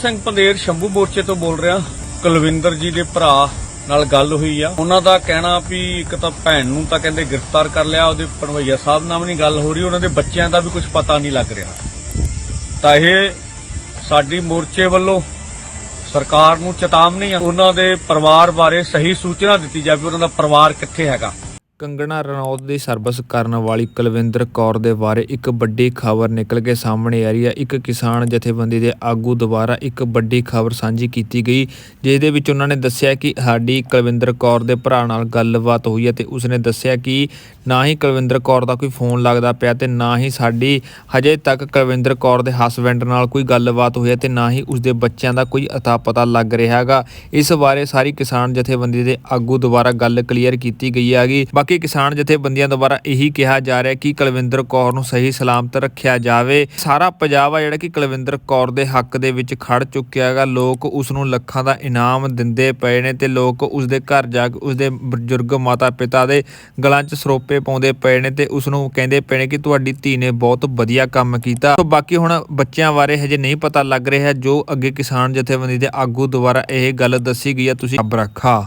ਸਿੰਘ ਪੰਦੇਰ ਸ਼ੰਭੂ ਮੋਰਚੇ ਤੋਂ ਬੋਲ ਰਿਹਾ, ਕੁਲਵਿੰਦਰ ਜੀ ਦੇ ਭਰਾ ਨਾਲ ਗੱਲ ਹੋਈ ਆ। ਉਹਨਾਂ ਦਾ ਕਹਿਣਾ ਵੀ ਇੱਕ ਤਾਂ ਭੈਣ ਨੂੰ ਤਾਂ ਕਹਿੰਦੇ ਗ੍ਰਿਫਤਾਰ ਕਰ ਲਿਆ, ਉਹਦੇ ਪਣਵਈਆ ਸਾਹਿਬ ਨਾਲ ਵੀ ਨਹੀਂ ਗੱਲ ਹੋ ਰਹੀ, ਉਹਨਾਂ ਦੇ ਬੱਚਿਆਂ ਦਾ ਵੀ ਕੁਝ ਪਤਾ ਨਹੀਂ ਲੱਗ ਰਿਹਾ। ਤਾਂ ਇਹ ਸਾਡੀ ਮੋਰਚੇ ਵੱਲੋਂ ਸਰਕਾਰ ਨੂੰ ਚੇਤਾਵਨੀ ਆ, ਉਹਨਾਂ ਦੇ ਪਰਿਵਾਰ ਬਾਰੇ ਸਹੀ ਸੂਚਨਾ ਦਿੱਤੀ ਜਾਵੇ, ਉਹਨਾਂ ਦਾ ਪਰਿਵਾਰ ਕਿੱਥੇ ਹੈਗਾ। ਕੰਗਣਾ ਰਣੌਤ ਦੀ ਸਰਵਿਸ ਕਰਨ ਵਾਲੀ ਕੁਲਵਿੰਦਰ ਕੌਰ ਦੇ ਬਾਰੇ ਇੱਕ ਵੱਡੀ ਖਬਰ ਨਿਕਲ ਕੇ ਸਾਹਮਣੇ ਆ ਰਹੀ ਹੈ। ਇੱਕ ਕਿਸਾਨ ਜਥੇਬੰਦੀ ਦੇ ਆਗੂ ਦੁਆਰਾ ਇੱਕ ਵੱਡੀ ਖਬਰ ਸਾਂਝੀ ਕੀਤੀ ਗਈ ਜਿਸ ਦੇ ਵਿੱਚ ਉਹਨਾਂ ਨੇ ਦੱਸਿਆ ਕਿ ਸਾਡੀ ਕੁਲਵਿੰਦਰ ਕੌਰ ਦੇ ਭਰਾ ਨਾਲ ਗੱਲਬਾਤ ਹੋਈ ਹੈ ਤੇ ਉਸਨੇ ਦੱਸਿਆ ਕਿ ਨਾ ਹੀ ਕੁਲਵਿੰਦਰ ਕੌਰ ਦਾ ਕੋਈ ਫੋਨ ਲੱਗਦਾ ਪਿਆ ਤੇ ਨਾ ਹੀ ਸਾਡੀ, ਹਜੇ ਤੱਕ ਕੁਲਵਿੰਦਰ ਕੌਰ ਦੇ ਹਸਬੰਡ ਨਾਲ ਕੋਈ ਗੱਲਬਾਤ ਹੋਈ ਹੈ ਤੇ ਨਾ ਹੀ ਉਸਦੇ ਬੱਚਿਆਂ ਦਾ ਕੋਈ ਅਤਾ ਪਤਾ ਲੱਗ ਰਿਹਾ ਹੈਗਾ। ਇਸ ਬਾਰੇ ਸਾਰੀ ਕਿਸਾਨ ਜਥੇਬੰਦੀ ਦੇ ਆਗੂ ਦੁਆਰਾ ਗੱਲ ਕਲੀਅਰ ਕੀਤੀ ਗਈ ਹੈਗੀ। ਬਾਕੀ ਕਿਸਾਨ ਜਥੇਬੰਦੀਆਂ ਦੁਆਰਾ ਇਹੀ ਕਿਹਾ ਜਾ ਰਿਹਾ ਕਿ ਕੁਲਵਿੰਦਰ ਕੌਰ ਨੂੰ ਸਹੀ ਸਲਾਮਤ ਰੱਖਿਆ ਜਾਵੇ। ਸਾਰਾ ਪੰਜਾਬ ਆ ਜਿਹੜਾ ਕਿ ਕੁਲਵਿੰਦਰ ਕੌਰ ਦੇ ਹੱਕ ਦੇ ਵਿੱਚ ਖੜ ਚੁੱਕਿਆ ਹੈਗਾ। ਲੋਕ ਉਸ ਨੂੰ ਲੱਖਾਂ ਦਾ ਇਨਾਮ ਦਿੰਦੇ ਪਏ ਨੇ ਤੇ ਲੋਕ ਉਸ ਦੇ ਘਰ ਜਾ ਕੇ ਉਸ ਦੇ ਬਜ਼ੁਰਗ ਮਾਤਾ ਪਿਤਾ ਦੇ ਗਲਾਂ 'ਚ ਸਰੋਪੇ ਪਾਉਂਦੇ ਪਏ ਨੇ ਤੇ ਉਸ ਨੂੰ ਕਹਿੰਦੇ ਪਏ ਨੇ ਕਿ ਤੁਹਾਡੀ ਧੀ ਨੇ ਬਹੁਤ ਵਧੀਆ ਕੰਮ ਕੀਤਾ। ਸੋ ਬਾਕੀ ਹੁਣ ਬੱਚਿਆਂ ਬਾਰੇ ਹਜੇ ਨਹੀਂ ਪਤਾ ਲੱਗ ਰਿਹਾ ਜੋ ਅੱਗੇ ਕਿਸਾਨ ਜਥੇਬੰਦੀ ਦੇ ਆਗੂ ਦੁਆਰਾ ਇਹ ਗੱਲ ਦੱਸੀ ਗਈ ਹੈ, ਤੁਸੀਂ ਰੱਖਾ।